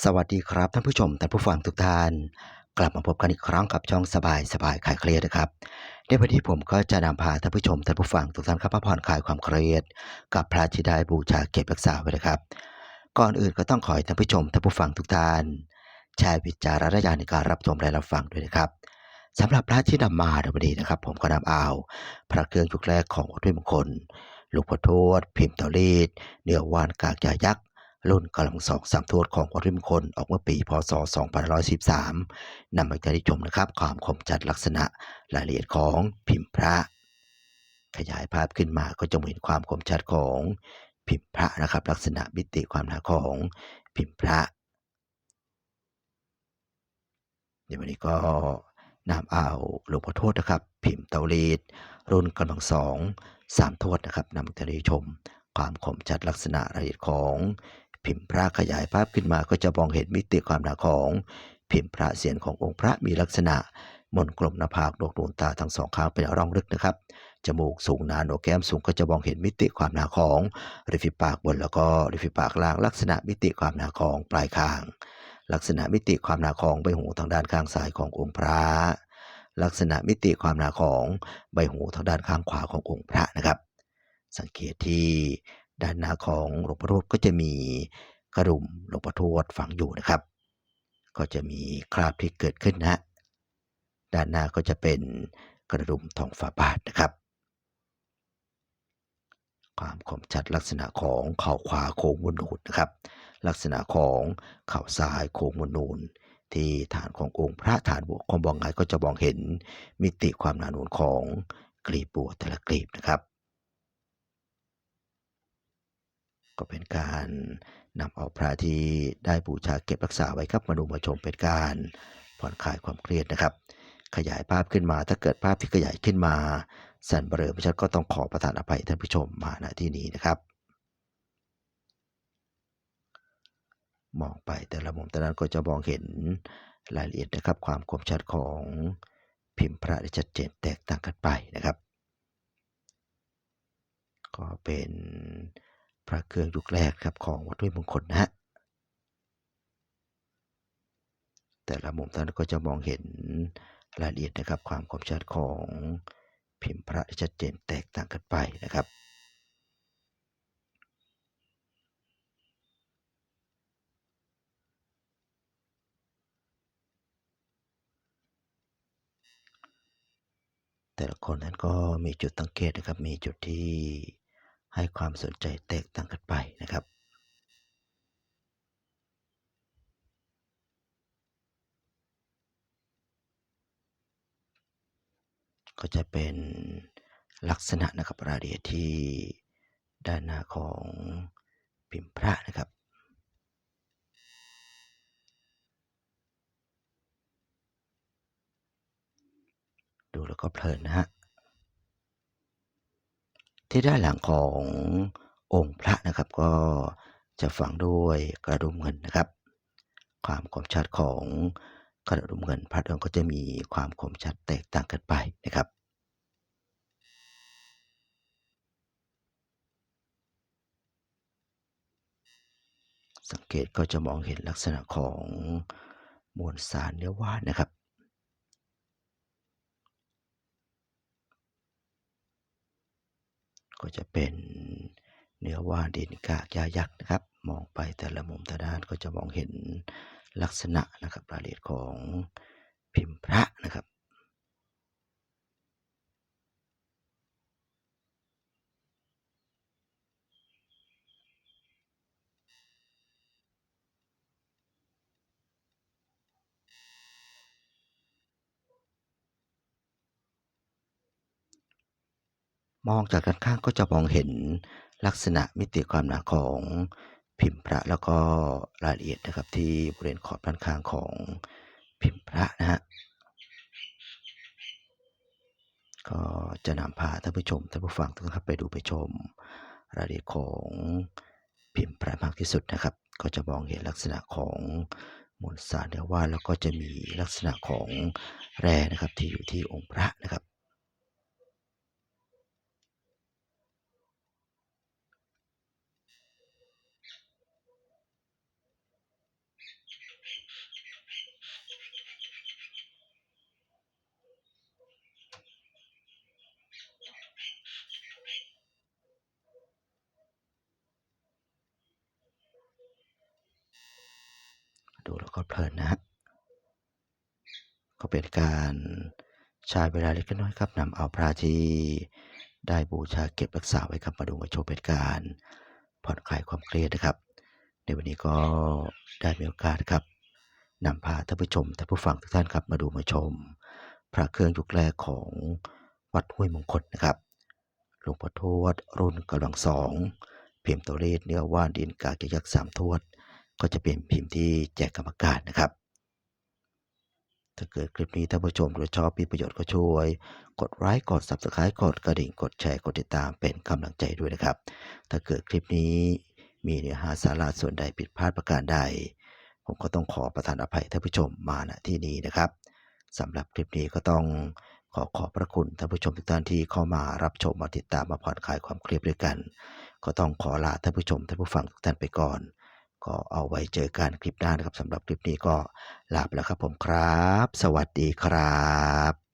สวัสดีครับท่านผู้ชมท่านผู้ฟังทุกท่าน กลับมาพบกันอีกครั้งกับช่องสบายสบายคลายเครียดนะครับในวันนี้ผมก็จะนำพาท่านผู้ชมท่านผู้ฟังทุกท่านเข้ามาผ่อนคลายความเครียด กับพระที่ได้บูชาเก็บรักษาไว้นะครับ ก่อนอื่นก็ต้องขอให้ท่านผู้ชมท่านผู้ฟังทุกท่านใช้วิจารณญาณในการรับชมและรับฟังด้วยนะครับสำหรับพระที่นำมาในวันนี้นะครับ ผมก็นำเอา พระเครื่องยุคแรกของวัดด้วยมงคลหลวงพ่อทวด พิมพ์เตาลีดเนื้อวานกากยายักษ์ รุ่นกำลังสองสามทวดของวัดริมงคลออกเมื่อปีพศ 2513นำมาการชมนะครับ ความคมจัดลักษณะรายละเอียดของพิมพ์พระ ขยายภาพขึ้นมาก็จะเห็นความคมชัดของพิมพ์พระนะครับ ลักษณะมิติความหนาของพิมพ์พระในวันนี้ก็นำเอาหลวงพ่อโทวดนะครับ พิมพ์เตาลีดรุ่นกำลังสองสามทวดนะครับนำมาการชมความคมชัดลักษณะรายละเอียดของ พิมพ์พระขยายภาพขึ้นมาก็จะมองเห็นมิติความหนาของพิมพ์พระเสียรขององค์พระมีลักษณะมนกลมหน้าผากดวงดวงตาทั้งสองข้างเป็นร่องลึกนะครับ จมูกสูงหนาโหนกแก้มสูงก็จะมองเห็นมิติความหนาของริมฝีปากบนแล้วก็ริมฝีปากล่าง ลักษณะมิติความหนาของปลายคาง ลักษณะมิติความหนาของใบหูทางด้านข้างซ้ายขององค์พระ ลักษณะมิติความหนาของใบหูทางด้านข้างขวาขององค์พระนะครับ สังเกตที่ ด้านหน้าของหลวงพ่อทวดก็จะมีกระดุมหลวงพ่อทวดฝังอยู่นะครับ ก็จะมีคราบที่เกิดขึ้นนะด้านหน้าก็จะเป็นกระดุมทองฝาบาทนะครับ ความคมชัดลักษณะของเข่าขวาโค้งมนนูนนะครับ ลักษณะของเข่าซ้ายโค้งมนนูนที่ฐานขององค์พระฐานบวกความบองไงก็จะมองเห็นมิติความหนานูนของกลีบบัวแต่ละกลีบนะครับ ก็เป็นการนำเอาพระที่ได้บูชาเก็บรักษาไว้ครับมาดูมาชมเป็นการผ่อนคลายความเครียดนะครับ ขยายภาพขึ้นมาถ้าเกิดภาพที่ขยายขึ้นมาสั่นเบลอไม่ชัดก็ต้องขอประทานอภัยท่านผู้ชมมาณที่นี้นะครับ มองไปแต่ละมุมแต่นั้นก็จะมองเห็นรายละเอียดนะครับ ความคมชัดของพิมพ์พระชัดเจนแตกต่างกันไปนะครับ ก็เป็น ระเครื่องยุคแรกครับของวัดห้วยมงคลนะฮะแต่ละมุมท่านก็จะมองเห็นรายละเอียดนะครับ ความคมชัดของพิมพ์พระชัดเจนแตกต่างกันไปนะครับแต่ละคนนั้นก็มีจุดสังเกตนะครับ มีจุดที่ ให้ความสนใจแตกต่างกันไปนะครับก็จะเป็นลักษณะนะครับรายละเอียดที่ด้านหน้าของพิมพ์พระนะครับ ดูแล้วก็เพลินนะฮะ ที่ด้านหลังขององค์พระนะครับ ก็จะฝังด้วยกระดุมเงินนะครับ ความคมชัดของกระดุมเงินพระองค์ก็จะมีความคมชัดแตกต่างกันไปนะครับสังเกตก็จะมองเห็นลักษณะของมวลสารเนื้อว่านนะครับ ก็จะเป็นเนื้อว่าดินกากยายักษ์นะครับ มองไปแต่ละมุมแต่ด้านก็จะมองเห็นลักษณะนะครับรายละเอียดของพิมพ์พระนะครับ มองจากด้านข้างก็จะมองเห็นลักษณะมิติความหนาของพิมพ์พระแล้วก็รายละเอียดนะครับที่บริเวณขอบด้านข้างของพิมพ์พระนะฮะก็จะนำพาท่านผู้ชมท่านผู้ฟังทุกท่านไปดูไปชมรายละเอียดของพิมพ์พระมากที่สุดนะครับ ก็จะมองเห็นลักษณะของมวลสารเนื้อว่าแล้วก็จะมีลักษณะของแร่นะครับที่อยู่ที่องค์พระนะครับ ก็เพ ลินนะฮะก็เป็นการใช้เวลาเล็กน้อยครับนำเอาพระที่ได้บูชาเก็บรักษาไว้ครับมาดูมาชมเป็นการผ่อนคลายความเครียดนะครับ ในวันนี้ก็ได้มีโอกาสครับนำพาท่านผู้ชมท่านผู้ฟังทุกท่านครับมาดูมาชม พระเครื่องยุคแรกของวัดห้วยมงคลนะครับหลวงพ่อทวดรุ่นกำลังสอง เพิมตัวเลขเนื้อว่านดินกาเกยักษ์สามทวด ก็จะเป็นพิมพ์ที่แจกกรรมการนะครับ ถ้าเกิดคลิปนี้ท่านผู้ชมหรือชอบมีประโยชน์ก็ช่วย กดไลค์กด subscribe กดกระดิ่งกดแชร์กดติดตามเป็นกำลังใจด้วยนะครับ ถ้าเกิดคลิปนี้มีเนื้อหาสาระส่วนใดผิดพลาดประการใด ผมก็ต้องขอประทานอภัยท่านผู้ชมมาณที่นี้นะครับสำหรับคลิปนี้ก็ต้องขอขอบพระคุณท่านผู้ชมทุกท่านที่เข้ามารับชมมาติดตามมาผ่อนคลายความเครียดด้วยกัน ก็ต้องขอลาท่านผู้ชมท่านผู้ฟังทุกท่านไปก่อน ก็เอาไว้เจอกันคลิปหน้านะครับสำหรับคลิปนี้ก็ลาไปแล้วครับผมครับ สวัสดีครับ